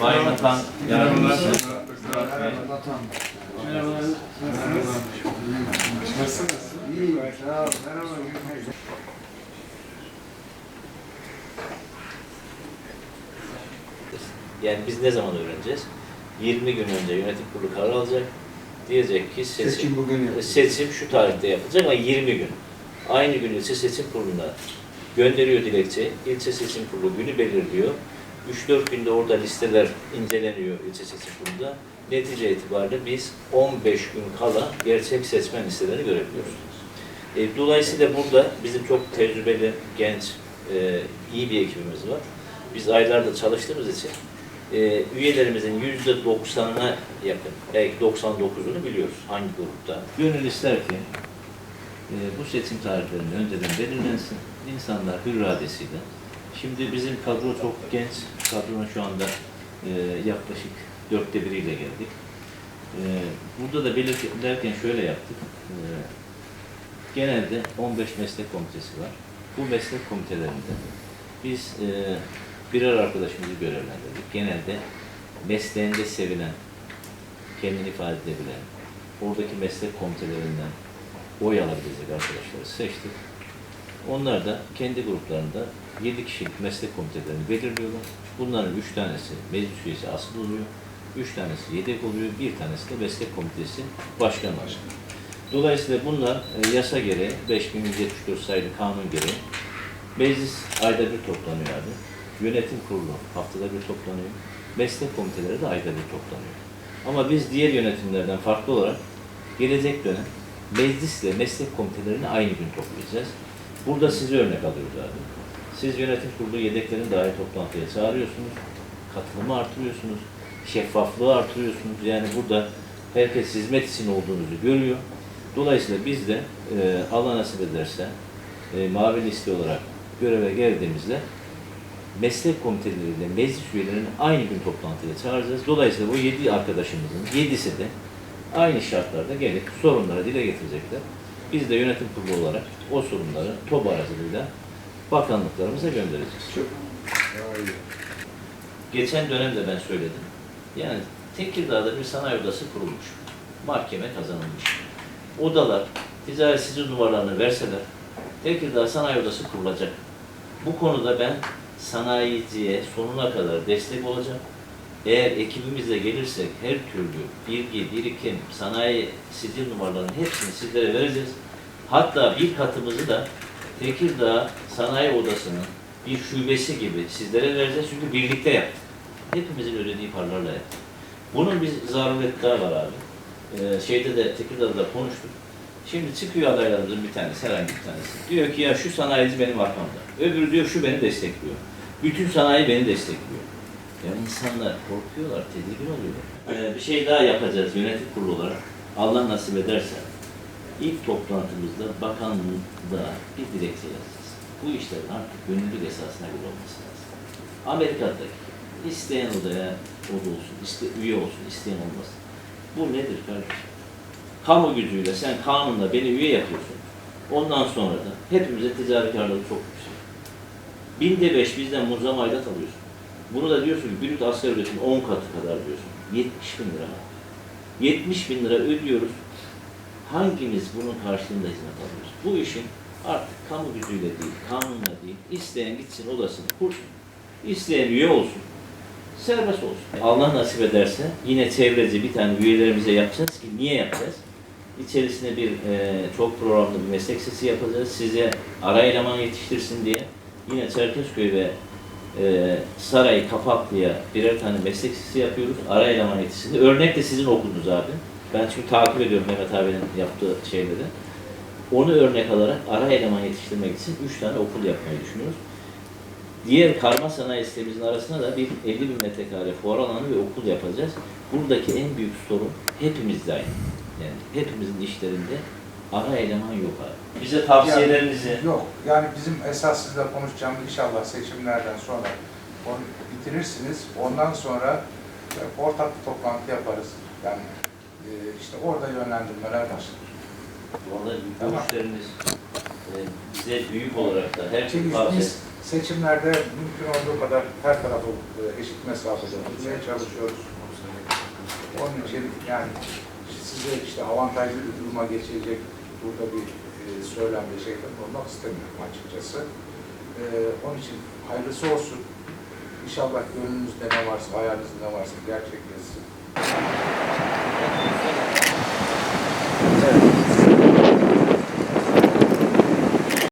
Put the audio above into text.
Baymakam yardımcısı. Yani biz ne zaman öğreneceğiz? 20 gün önce yönetim kurulu karar alacak. Diyecek ki seçim, Seçim bugün yapılacak. seçim şu tarihte yapılacak ama 20 gün. Aynı gün ilçe seçim kuruluna gönderiyor dilekçe. İlçe seçim kurulu günü belirliyor. 3-4 günde orada listeler inceleniyor ilçe seçim kurulunda. Netice itibariyle biz 15 gün kala gerçek seçmen listelerini görebiliyoruz. E, dolayısıyla burada bizim çok tecrübeli, genç, e, iyi bir ekibimiz var. Biz aylarda çalıştığımız için e, üyelerimizin yüzde doksanına yakın, belki 99'unu biliyoruz hangi grupta. Gönül ister ki e, bu seçim tarihlerinin önceden belirlensin. İnsanlar hür iradesiyle. Şimdi bizim kadro çok genç. Kadronun şu anda e, yaklaşık dörtte biriyle geldik. E, burada da belirlerken şöyle yaptık. E, genelde 15 meslek komitesi var. Bu meslek komitelerinde biz e, birer arkadaşımızı görevlendirdik. Genelde mesleğinde sevilen, kendini ifade edebilen, oradaki meslek komitelerinden oy alabilecek arkadaşları seçtik. Onlar da kendi gruplarında 7 kişilik meslek komitelerini belirliyorlar. Bunların 3 tanesi meclis üyesi asıl oluyor, 3 tanesi yedek oluyor, bir tanesi de meslek komitesi başkanı oluyor. Dolayısıyla bunlar e, yasa gereği 5174 sayılı kanun gereği meclis ayda bir toplanıyor abi. Yönetim kurulu haftada bir toplanıyor. Meslek komiteleri de ayda bir toplanıyor. Ama biz diğer yönetimlerden farklı olarak gelecek dönem meclisle meslek komitelerini aynı gün toplayacağız. Burada sizi örnek alıyoruz abi. Siz yönetim kurulu yedeklerini dahi toplantıya çağırıyorsunuz. Katılımı artırıyorsunuz. Şeffaflığı artırıyorsunuz. Yani burada herkes hizmet için olduğunuzu görüyor. Dolayısıyla biz de e, Allah nasip ederse e, mavi liste olarak göreve geldiğimizde meslek komiteleriyle meclis üyelerinin aynı gün toplantıya çağıracağız. Dolayısıyla bu yedi arkadaşımızın yedisi de aynı şartlarda gelip sorunları dile getirecekler. Biz de yönetim kurulu olarak o sorunları TOB aracılığıyla bakanlıklarımıza göndereceğiz. Çok. Geçen dönemde ben söyledim. Yani Tekirdağ'da bir sanayi odası kurulmuş. Mahkeme kazanılmış. Odalar ticari sicil numaralarını verseler Tekirdağ Sanayi Odası kurulacak. Bu konuda ben sanayiciye sonuna kadar destek olacağım. Eğer ekibimizle gelirsek her türlü bilgi, birikim, sanayi sicil numaralarının hepsini sizlere vereceğiz. Hatta bir katımızı da Tekirdağ Sanayi Odası'nın bir şubesi gibi sizlere vereceğiz. Çünkü birlikte yaptık. Hepimizin ödediği paralarla yaptık. Bunun bir zarureti daha var abi. Ee, şeyde de Tekirdağ'da konuştuk. Şimdi çıkıyor adaylarımızın bir tanesi, herhangi bir tanesi. Diyor ki ya şu sanayici benim arkamda. Öbürü diyor şu beni destekliyor. Bütün sanayi beni destekliyor. Ya insanlar korkuyorlar, tedirgin oluyorlar. Ee, bir şey daha yapacağız yönetim kurulu olarak. Allah nasip ederse ilk toplantımızda bakanlığa bir dilekçe yazacağız. Bu işlerin artık gönüllülük esasına göre olması lazım. Amerika'daki isteyen odaya oda olsun, iste, üye olsun, isteyen olmasın. Bu nedir kardeşim? Kamu gücüyle sen kanunla beni üye yapıyorsun. Ondan sonra da hepimize ticari karları çok yüksek. Binde beş bizden muzzam aidat alıyorsun. Bunu da diyorsun ki brüt asgari ücretin 10 katı kadar diyorsun. 70 bin lira. 70 bin lira ödüyoruz. Hangimiz bunun karşılığında hizmet alıyoruz? Bu işin artık kamu gücüyle değil, kanunla değil, isteyen gitsin odasını kursun, isteyen üye olsun, serbest olsun. Allah nasip ederse yine çevreci bir tane üyelerimize yapacağız ki niye yapacağız? İçerisine bir e, çok programlı bir meslek sesi yapacağız. Size ara eleman yetiştirsin diye. Yine Çerkezköy ve e, Saray Kapaklı'ya birer tane meslek sesi yapıyoruz. Ara eleman yetiştirsin. Örnek de sizin okulunuz abi. Ben çünkü takip ediyorum Mehmet abinin yaptığı şeyleri. Onu örnek alarak ara eleman yetiştirmek için üç tane okul yapmayı düşünüyoruz. Diğer karma sanayi sitemizin arasına da bir 50 bin metrekare fuar alanı ve okul yapacağız. Buradaki en büyük sorun hepimizde aynı. Yani hepimizin işlerinde ara eleman yok abi. Bize tavsiyelerinizi Yok, yani bizim esas sizle konuşacağımız inşallah seçimlerden sonra onu bitirirsiniz. Ondan sonra e, ortak bir toplantı yaparız. Yani e, işte orada yönlendirmeler başlar. Vallahi Tamam. görüşleriniz e, bize büyük olarak da her Çünkü tavsiye. biz Seçimlerde mümkün olduğu kadar her tarafı e, eşit mesafede tutmaya çalışıyoruz. Onun için yani size işte avantajlı bir duruma geçecek burada bir e, söylemde şeyde bulunmak istemiyorum açıkçası. E, onun için hayırlısı olsun. İnşallah gönlünüzde ne varsa, hayalinizde ne varsa gerçekleşsin. Evet.